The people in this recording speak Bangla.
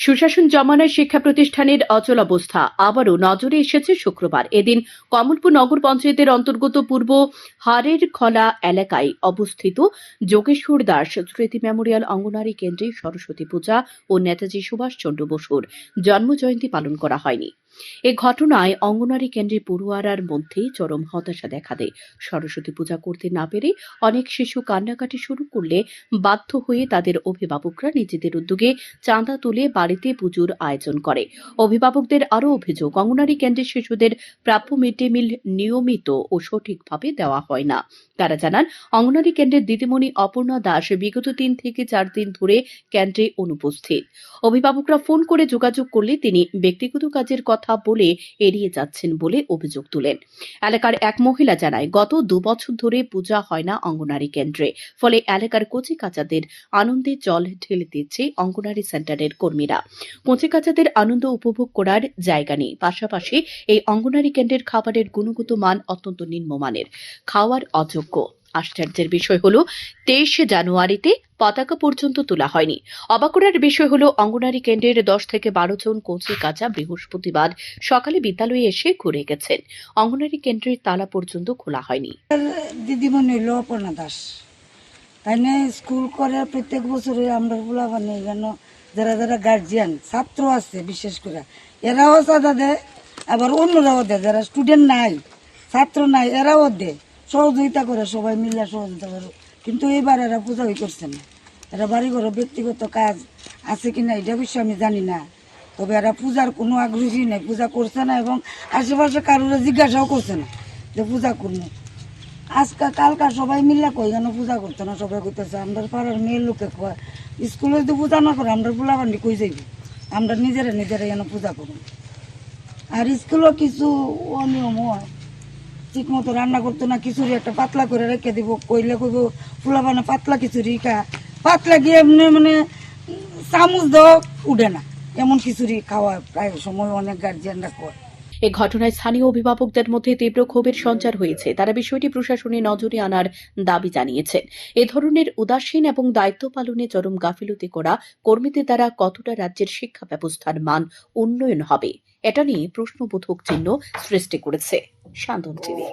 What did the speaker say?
সুশাসন জমানায় শিক্ষা প্রতিষ্ঠানের অচল অবস্থা আবারও নজরে এসেছে শুক্রবার। এদিন কমলপুর নগর পঞ্চায়েতের অন্তর্গত পূর্ব হারের খলা এলাকায় অবস্থিত যোগেশ্বর দাস স্মৃতি মেমোরিয়াল অঙ্গনারী কেন্দ্রে সরস্বতী পূজা ও নেতাজি সুভাষচন্দ্র বসুর জন্মজয়ন্তী পালন করা হয়নি। এ ঘটনায় অঙ্গনারী কেন্দ্রের পড়ুয়ারার মধ্যে চরম হতাশা দেখা দেয়। সরস্বতী পূজা করতে না পেরে অনেক শিশু কান্নাকাটি শুরু করলে বাধ্য হয়ে তাদের অভিভাবকরা নিজেদের উদ্যোগে চাঁদা তুলে বাড়িতে পুজোর আয়োজন করে। অভিভাবকদের আরও অভিযোগ, অঙ্গনারী কেন্দ্রের শিশুদের প্রাপ্য মিড ডে মিল নিয়মিত ও সঠিকভাবে দেওয়া হয় না। তারা জানান, অঙ্গনারী কেন্দ্রের দিদিমণি অপর্ণা দাস বিগত তিন থেকে চার দিন ধরে কেন্দ্রে অনুপস্থিত। অভিভাবকরা ফোন করে যোগাযোগ করলে তিনি ব্যক্তিগত কাজের কথা বলে এড়িয়ে যাচ্ছেন বলে অভিযোগ তুলেন। এলাকার এক মহিলা জানায়, গত দু বছর ধরে পূজা হয় না অঙ্গনারী কেন্দ্রে। ফলে এলাকার কচি কাচাদের আনন্দে জল ঢেলে দিচ্ছে অঙ্গনারী সেন্টারের কর্মীরা। কচি কাচাদের আনন্দ উপভোগ করার জায়গা নেই। পাশাপাশি এই অঙ্গনারী কেন্দ্রের খাবারের গুণগত মান অত্যন্ত নিম্নমানের। খাওয়ার অযোগ্য আশ্চর্যের বিষয় হলো, তেইশে জানুয়ারিতে পতাকা পর্যন্ত তোলা হয়নি। অবাক বিষয় হলো, অঙ্গনারী কেন্দ্রের দশ থেকে বারো জন কোচে কাচা বৃহস্পতিবার সকালে বিদ্যালয়ে এসে ঘুরে গেছেন। অঙ্গনারী কেন্দ্রের তালা পর্যন্ত খোলা হয়নি। দিদিমণি অপর্ণা দাস। তাই স্কুল করে প্রত্যেক বছরে আমরা পোলাপানি কেন যারা যারা গার্জিয়ান ছাত্র আছে বিশেষ করে, এরাও চাঁদা দেয়, আবার অন্যরাও দেয়। যারা স্টুডেন্ট নাই, ছাত্র নাই, এরাও দেয়। সহযোগিতা করে, সবাই মিলে সহযোগিতা করে। কিন্তু এবার এরা পূজা হয়ে করছে না। এরা বাড়ি ঘরে ব্যক্তিগত কাজ আছে কিনা এটা বিষয়ে আমি জানি না। তবে এরা পূজার কোনো আগ্রহী নেই, পূজা করছে না এবং আশেপাশে কারোর জিজ্ঞাসাও করছে না যে পূজা করব। আজকে, কালকা সবাই মিলে কই যেন পূজা করতো না, সবাই করতেছে আমরা পাড়ার মেয়ের লোকে কয়, স্কুলে যদি পূজা না করে আমরা পোলাবান্ডি কই যাইব? আমরা নিজেরা নিজেরা যেন পূজা করুন আর স্কুলও কিছু অনিয়ম হয়। ঠিক মতো রান্না করতো না, খিচুড়ি একটা পাতলা করে রেখে দিব। কইলে কইব পোলাবানা পাতলা খিচুড়ি খা। পাতলা গিয়ে এমনি মানে চামচ দেওয়া উঠে না। এমন খিচুড়ি খাওয়া প্রায় সময় অনেক গার্জিয়ানরা কয় এ ঘটনায় স্থানীয় অভিভাবকদের মধ্যে তীব্র ক্ষোভের সঞ্চার হয়েছে। তারা বিষয়টি প্রশাসনের নজরে আনার দাবি জানিয়েছেন এ ধরনের উদাসীন এবং দায়িত্ব পালনে চরম গাফিলতি করা কর্মীদের দ্বারা কতটা রাজ্যের শিক্ষা ব্যবস্থার মান উন্নয়ন হবে? এটা নিয়ে প্রশ্নবোধক চিহ্ন সৃষ্টি করেছে শান্তন টিভি।